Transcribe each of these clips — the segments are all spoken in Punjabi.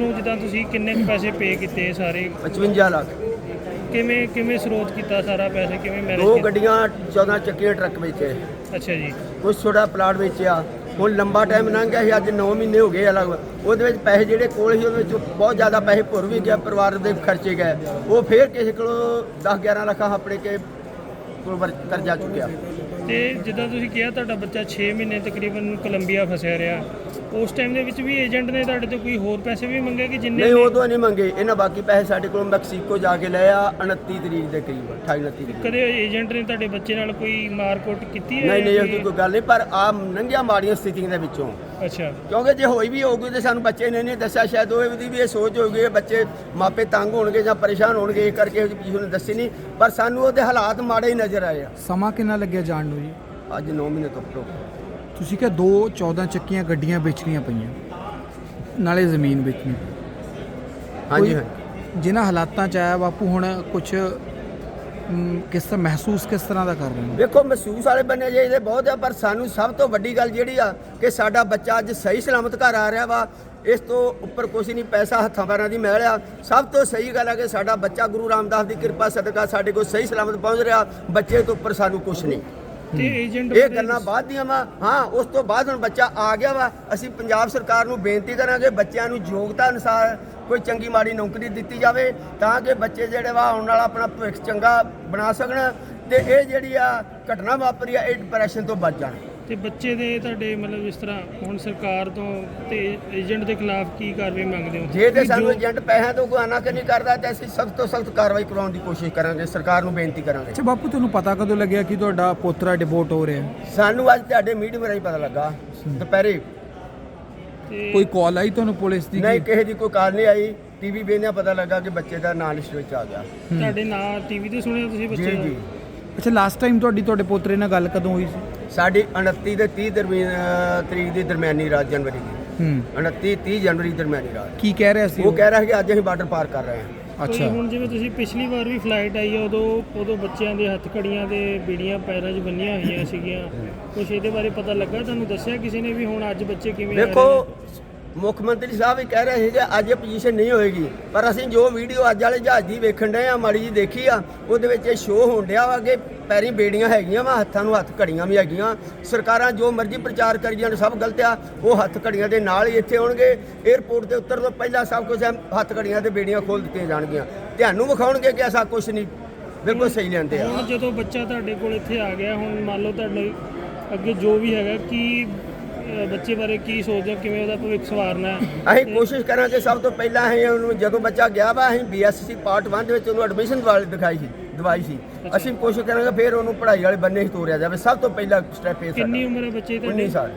ਨੂੰ ਜਿੱਦਾਂ ਤੁਸੀਂ ਕਿੰਨੇ ਕੁ ਪੈਸੇ ਪੇ ਕੀਤੇ ਸਾਰੇ? 55 ਲੱਖ। ਕਿਵੇਂ ਕਿਵੇਂ ਸਰੋਤ ਕੀਤਾ ਸਾਰਾ ਪੈਸੇ? ਕਿਵੇਂ ਦੋ ਮੈਨੇਜ ਗੱਡੀਆਂ 14 ਚੱਕੀਆਂ ਟਰੱਕ ਵੇਚੇ। ਅੱਛਾ ਜੀ। ਕੁਛ ਛੋਟਾ ਪਲਾਟ ਵੇਚਿਆ। ਹੁਣ ਲੰਬਾ ਟਾਈਮ ਲੰਘ ਗਿਆ ਸੀ ਅੱਜ 9 ਮਹੀਨੇ ਹੋ ਗਏ ਅਲੱਗ ਉਹਦੇ ਵਿੱਚ ਪੈਸੇ ਜਿਹੜੇ ਕੋਲ ਸੀ ਉਹਦੇ ਵਿੱਚ ਬਹੁਤ ਜ਼ਿਆਦਾ ਪੈਸੇ ਭੁਰ ਵੀ ਗਿਆ ਪਰਿਵਾਰ ਦੇ ਖਰਚੇ ਗਏ। ਉਹ ਫੇਰ ਕਿਸੇ ਕੋਲੋਂ 10 11 ਲੱਖ ਆਪਣੇ ਕੇ ਕੋਲ ਵਰ- ਕਰਜ਼ਾ ਚੁੱਕਿਆ। ਤੇ ਜਿੱਦਾਂ ਤੁਸੀਂ ਕਿਹਾ ਤੁਹਾਡਾ ਬੱਚਾ 6 ਮਹੀਨੇ ਤਕਰੀਬਨ ਕੋਲੰਬੀਆ ਫਸਿਆ ਰਿਹਾ। ਉਸ ਟਾਈਮ ਦੇ ਵਿੱਚ ਵੀ ਏਜੰਟ ਨੇ ਤੁਹਾਡੇ ਤੋਂ ਕੋਈ ਹੋਰ ਪੈਸੇ ਵੀ ਮੰਗੇ ਕਿ ਜਿੰਨੇ ਨਹੀਂ ਉਦੋਂ ਨਹੀਂ ਮੰਗੇ। ਇਹਨਾਂ ਬਾਕੀ ਪੈਸੇ ਸਾਡੇ ਕੋਲੋਂ ਮੈਕਸੀਕੋ ਜਾ ਕੇ ਲਏ ਆ 29 ਤਰੀਕ ਦੇ ਕਰੀਬ 28 29 ਤਰੀਕ। ਕਦੇ ਏਜੰਟ ਨੇ ਤੁਹਾਡੇ ਬੱਚੇ ਨਾਲ ਕੋਈ ਮਾਰਕੁੱਟ ਕੀਤੀ ਹੈ ਨਹੀਂ ਨਹੀਂ ਇਹ ਕੋਈ ਗੱਲ ਨਹੀਂ ਪਰ ਆ ਨੰਗੀਆਂ ਮਾੜੀਆਂ ਸਥਿਤੀਆਂ ਦੇ ਵਿੱਚੋਂ। ਅੱਛਾ। ਕਿਉਂਕਿ ਜੇ ਹੋਈ ਵੀ ਹੋਊਗੀ ਤੇ ਸਾਨੂੰ ਬੱਚੇ ਨੇ ਨਹੀਂ ਦੱਸਿਆ ਸ਼ਾਇਦ ਉਹਦੀ ਵੀ ਇਹ ਸੋਚ ਹੋਊਗੀ ਕਿ ਬੱਚੇ ਮਾਪੇ ਤੰਗ ਹੋਣਗੇ ਜਾਂ ਪਰੇਸ਼ਾਨ ਹੋਣਗੇ ਇਹ ਕਰਕੇ ਪੀਛੇ ਨੇ ਦੱਸੀ ਨਹੀਂ। ਪਰ ਸਾਨੂੰ ਉਹਦੇ ਹਾਲਾਤ ਮਾੜੇ ਹੀ ਨਜ਼ਰ ਆਏ ਆ। ਸਮਾਂ ਕਿੰਨਾ ਲੱਗਿਆ ਜਾਣ ਨੂੰ ਜੀ? ਅੱਜ 9 ਮਹੀਨੇ ਤੋਂ ਉੱਪਰ। ਤੁਸੀਂ ਕਿਹਾ ਦੋ 14 ਚੱਕੀਆਂ ਗੱਡੀਆਂ ਵੇਚਣੀਆਂ ਪਈਆਂ ਨਾਲੇ ਜ਼ਮੀਨ ਵੇਚਣੀ। ਹਾਂਜੀ ਹਾਂਜੀ। ਜਿਨ੍ਹਾਂ ਹਾਲਾਤਾਂ ਚ ਆਇਆ ਬਾਪੂ ਹੁਣ ਕੁਝ ਕਿਸ ਤਰ੍ਹਾਂ ਮਹਿਸੂਸ ਕਿਸ ਤਰ੍ਹਾਂ ਦਾ ਕਰ ਰਹੇ ਨੇ? ਵੇਖੋ ਮਹਿਸੂਸ ਵਾਲੇ ਬੰਨੇ ਜਿਹਦੇ ਬਹੁਤ ਆ ਪਰ ਸਾਨੂੰ ਸਭ ਤੋਂ ਵੱਡੀ ਗੱਲ ਜਿਹੜੀ ਆ ਕਿ ਸਾਡਾ ਬੱਚਾ ਅੱਜ ਸਹੀ ਸਲਾਮਤ ਘਰ ਆ ਰਿਹਾ ਵਾ। ਇਸ ਤੋਂ ਉੱਪਰ ਕੁਛ ਨਹੀਂ ਪੈਸਾ ਹੱਥਾਂ ਪੈਰਾਂ ਦੀ ਮੈਲ ਆ। ਸਭ ਤੋਂ ਸਹੀ ਗੱਲ ਹੈ ਕਿ ਸਾਡਾ ਬੱਚਾ ਗੁਰੂ ਰਾਮਦਾਸ ਦੀ ਕਿਰਪਾ ਸਦਕਾ ਸਾਡੇ ਕੋਲ ਸਹੀ ਸਲਾਮਤ ਪਹੁੰਚ ਰਿਹਾ। ਬੱਚੇ ਤੋਂ ਉੱਪਰ ਸਾਨੂੰ ਕੁਛ ਨਹੀਂ। ਤੇ ਏਜੰਟ ਇਹ ਗੱਲਾਂ ਬਾਅਦ ਦੀਆਂ ਵਾ। ਹਾਂ ਉਸ ਤੋਂ ਬਾਅਦ ਹੁਣ ਬੱਚਾ ਆ ਗਿਆ ਵਾ। ਅਸੀਂ ਪੰਜਾਬ ਸਰਕਾਰ ਨੂੰ ਬੇਨਤੀ ਕਰਾਂਗੇ ਬੱਚਿਆਂ ਨੂੰ ਯੋਗਤਾ ਅਨੁਸਾਰ ਕੋਈ ਚੰਗੀ ਮਾੜੀ ਨੌਕਰੀ ਦਿੱਤੀ ਜਾਵੇ ਤਾਂ ਕਿ ਬੱਚੇ ਜਿਹੜੇ ਵਾ ਆਉਣ ਵਾਲਾ ਆਪਣਾ ਭਵਿੱਖ ਚੰਗਾ ਬਣਾ ਸਕਣ ਤੇ ਇਹ ਜਿਹੜੀ ਆ ਘਟਨਾ ਵਾਪਰੀ ਆ ਇਹ ਡਿਪਰੈਸ਼ਨ ਤੋਂ ਬਚ ਜਾਣ। ਤੇ ਬੱਚੇ ਦੇ ਤੁਹਾਡੇ ਮਤਲਬ ਇਸ ਤਰ੍ਹਾਂ ਹੁਣ ਸਰਕਾਰ ਤੋਂ ਤੇ ਏਜੰਟ ਦੇ ਖਿਲਾਫ ਕੀ ਕਾਰਵਾਈ ਮੰਗਦੇ ਹੋ? ਜੇ ਤੇ ਕਿ ਸਾਨੂੰ ਏਜੰਟ ਪੈਸਿਆਂ ਤੋਂ ਕੋਈ ਆਨਾਕਾਨੀ ਕਰਦਾ ਤੇ ਅਸੀਂ ਸਖਤ ਤੋਂ ਸਖਤ ਕਾਰਵਾਈ ਕਰਾਉਣ ਦੀ ਕੋਸ਼ਿਸ਼ ਕਰਾਂਗੇ ਸਰਕਾਰ ਨੂੰ ਬੇਨਤੀ ਕਰਾਂਗੇ। ਅੱਛਾ ਬਾਪੂ ਤੁਹਾਨੂੰ ਪਤਾ ਕਦੋਂ ਲੱਗਿਆ ਕਿ ਤੁਹਾਡਾ ਪੋਤਰਾ ਡਿਵੋਰਟ ਹੋ ਰਿਹਾ? ਸਾਨੂੰ ਅੱਜ ਤੁਹਾਡੇ ਮੀਡੀਅਮ ਰਾਹੀਂ ਪਤਾ ਲੱਗਾ ਦੁਪਹਿਰੇ। ਕੋਈ ਕਾਲ ਆਈ ਤੁਹਾਨੂੰ ਪੁਲਿਸ ਦੀ ਨਹੀਂ ਕਿ? ਕਿਸੇ ਦੀ ਕੋਈ ਕਾਲ ਨਹੀਂ ਆਈ। ਟੀਵੀ ਵੇਖਿਆ ਪਤਾ ਲੱਗਾ ਕਿ ਬੱਚੇ ਦਾ ਨਾਂ ਲਿਸਟ ਵਿੱਚ ਆ ਗਿਆ। ਤੁਹਾਡੇ ਨਾਂ ਟੀਵੀ ਤੇ ਸੁਣਿਆ ਤੁਸੀਂ ਬੱਚੇ? ਜੀ ਅੱਛਾ ਲਾਸਟ ਟਾਈਮ ਤੁਹਾਡੀ ਤੁਹਾਡੇ ਪੋਤਰੇ ਨਾਲ ਗੱਲ ਕਦੋਂ ਹੋਈ ਸੀ? ਸਾਡੀ 29 ਤੇ 30 ਦਰਮਿਆਨ ਤਰੀਕ ਦੀ ਦਰਮਿਆਨੀ ਰਾਤ ਜਨਵਰੀ ਦੀ। ਹੂੰ। 29 30 ਜਨਵਰੀ ਦਰਮਿਆਨੀ ਰਾਤ। ਕੀ ਕਹਿ ਰਿਹਾ ਸੀ ਉਹ ਕਹਿ ਰਿਹਾ ਕਿ ਅੱਜ ਅਸੀਂ ਬਾਰਡਰ ਪਾਰ ਕਰ ਰਹੇ ਹਾਂ। ਅੱਛਾ। ਹੁਣ ਜਿਵੇਂ ਤੁਸੀਂ ਪਿਛਲੀ ਵਾਰ ਵੀ ਫਲਾਈਟ ਆਈ ਆ ਉਦੋਂ ਉਦੋਂ ਬੱਚਿਆਂ ਦੇ ਹੱਥ ਘੜੀਆਂ ਤੇ ਬੀੜੀਆਂ ਪੈਰਾਂ 'ਚ ਬੰਨੀਆਂ ਹੋਈਆਂ ਸੀਗੀਆਂ। ਕੁਝ ਇਹਦੇ ਬਾਰੇ ਪਤਾ ਲੱਗਾ? ਤੁਹਾਨੂੰ ਦੱਸਿਆ ਕਿਸੇ ਨੇ ਵੀ ਹੁਣ ਅੱਜ ਬੱਚੇ ਕਿਵੇਂ ਆ ਰਹੇ ਦੇਖੋ ਨੇ? ਮੁੱਖ ਮੰਤਰੀ ਸਾਹਿਬ ਵੀ ਕਹਿ ਰਹੇ ਸੀ ਕਿ ਅੱਜ ਇਹ ਪੋਜੀਸ਼ਨ ਨਹੀਂ ਹੋਏਗੀ। ਪਰ ਅਸੀਂ ਜੋ ਵੀਡੀਓ ਅੱਜ ਵਾਲੇ ਜਹਾਜ਼ ਦੀ ਵੇਖਣ ਡਏ ਆ, ਮਾੜੀ ਜੀ ਦੇਖੀ ਆ, ਉਹਦੇ ਵਿੱਚ ਇਹ ਸ਼ੋਅ ਹੋਣ ਡਿਆ ਵਾ ਕਿ ਪੈਰੀ ਬੇੜੀਆਂ ਹੈਗੀਆਂ ਵਾ, ਹੱਥਾਂ ਨੂੰ ਹੱਥ ਘੜੀਆਂ ਵੀ ਹੈਗੀਆਂ। ਸਰਕਾਰਾਂ ਜੋ ਮਰਜ਼ੀ ਪ੍ਰਚਾਰ ਕਰੀ ਜਾਣ, ਸਭ ਗਲਤ ਆ, ਉਹ ਹੱਥ ਘੜੀਆਂ ਦੇ ਨਾਲ ਹੀ ਇੱਥੇ ਆਉਣਗੇ। 에ਅਰਪੋਰਟ ਤੇ ਉਤਰਨ ਤੋਂ ਪਹਿਲਾਂ ਸਭ ਕੁਝ ਹੱਥ ਘੜੀਆਂ ਤੇ ਬੇੜੀਆਂ ਖੋਲ ਦਿੱਤੀਆਂ ਜਾਣਗੀਆਂ। ਤੁਹਾਨੂੰ ਵਿਖਾਉਣਗੇ ਕਿ ਐਸਾ ਕੁਝ ਨਹੀਂ, ਬਿਲਕੁਲ ਸਹੀ ਲੈਂਦੇ ਆ। ਹੁਣ ਜਦੋਂ ਬੱਚਾ ਤੁਹਾਡੇ ਕੋਲ ਇੱਥੇ ਆ ਗਿਆ, ਹੁਣ ਮੰਨ ਲਓ ਤੁਹਾਡੇ ਅੱਗੇ ਜੋ ਵੀ ਹੈਗਾ, ਕੀ ਬੱਚੇ ਬਾਰੇ ਕੀ ਸੋਚਦੇ ਹੋ? ਕਿਵੇਂ ਉਹਦਾ ਭਵਿੱਖ ਸਵਾਰਨਾ ਹੈ? ਅਸੀਂ ਕੋਸ਼ਿਸ਼ ਕਰਾਂਗੇ ਸਭ ਤੋਂ ਪਹਿਲਾਂ ਅਸੀਂ ਉਹਨੂੰ ਜਦੋਂ ਬੱਚਾ ਗਿਆ ਵਾ ਅਸੀਂ ਬੀਐਸਸੀ ਪਾਰਟ 1 ਦੇ ਵਿੱਚ ਉਹਨੂੰ ਐਡਮਿਸ਼ਨ ਦਵਾ ਦਿਖਾਈ ਸੀ ਦਵਾਈ ਸੀ। ਅਸੀਂ ਕੋਸ਼ਿਸ਼ ਕਰਾਂਗੇ ਫਿਰ ਉਹਨੂੰ ਪੜ੍ਹਾਈ ਵਾਲੇ ਬੰਨੇ ਹੀ ਤੋਰਿਆ ਜਾਵੇ। ਸਭ ਤੋਂ ਪਹਿਲਾ ਸਟੈਪ ਇਹ ਕਿੰਨੀ ਉਮਰ ਹੈ ਬੱਚੇ 19 ਤੁਹਾਡੇ ਸਾਲ।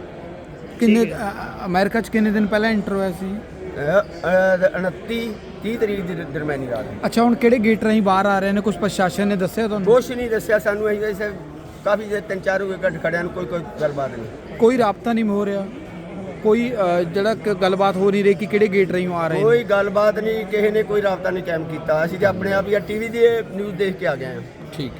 ਕਿੰਨੇ ਅ- ਅਮਰੀਕਾ ਚ ਕਿੰਨੇ ਦਿਨ ਪਹਿਲਾਂ ਇੰਟਰ ਹੋਇਆ ਸੀ? ਅਹ, ਅਹ, 29 30 ਤਰੀਕ ਦੀ ਦਰ- ਦਰਮਿਆਨੀ ਰਾਤ। ਅੱਛਾ ਹੁਣ ਕਿਹੜੇ ਗੇਟ ਰਾਹੀਂ ਬਾਹਰ ਆ ਰਹੇ ਨੇ? ਕੁਝ ਪ੍ਰਸ਼ਾਸਨ ਨੇ ਦੱਸਿਆ ਤੁਹਾਨੂੰ? ਕੁਛ ਨਹੀਂ ਦੱਸਿਆ ਸਾਨੂੰ। ਅਸੀਂ ਵੈਸੇ ਕਾਫੀ ਦੇ ਤਿੰਨ ਚਾਰ ਹੋਏ ਘੱਟ ਖੜਿਆਂ ਨੂੰ ਕੋਈ ਕੋਈ ਗੱਲਬਾਤ ਨਹੀਂ। ਕੋਈ ਰਾਬਤਾ ਨਹੀਂ ਹੋ ਰਿਹਾ। ਕੋਈ ਅ, ਜਿਹੜਾ ਕ- ਗੱਲਬਾਤ ਹੋ ਨਹੀਂ ਰਹੀ ਕਿ ਕਿਹੜੇ ਗੇਟ ਰਾਹੀਂ ਆ ਰਹੇ ਨੇ? ਕੋਈ ਗੱਲਬਾਤ ਨਹੀਂ ਕਿਸੇ ਨੇ ਕੋਈ ਰਾਬਤਾ ਨਹੀਂ ਕਾਇਮ ਕੀਤਾ। ਅਸੀਂ ਤੇ ਆਪਣੇ ਆਪ ਹੀ ਟੀਵੀ ਦੀ ਨਿਊਜ਼ ਦੇਖ ਕੇ ਆ ਗਏ ਹਾਂ। ਠੀਕ।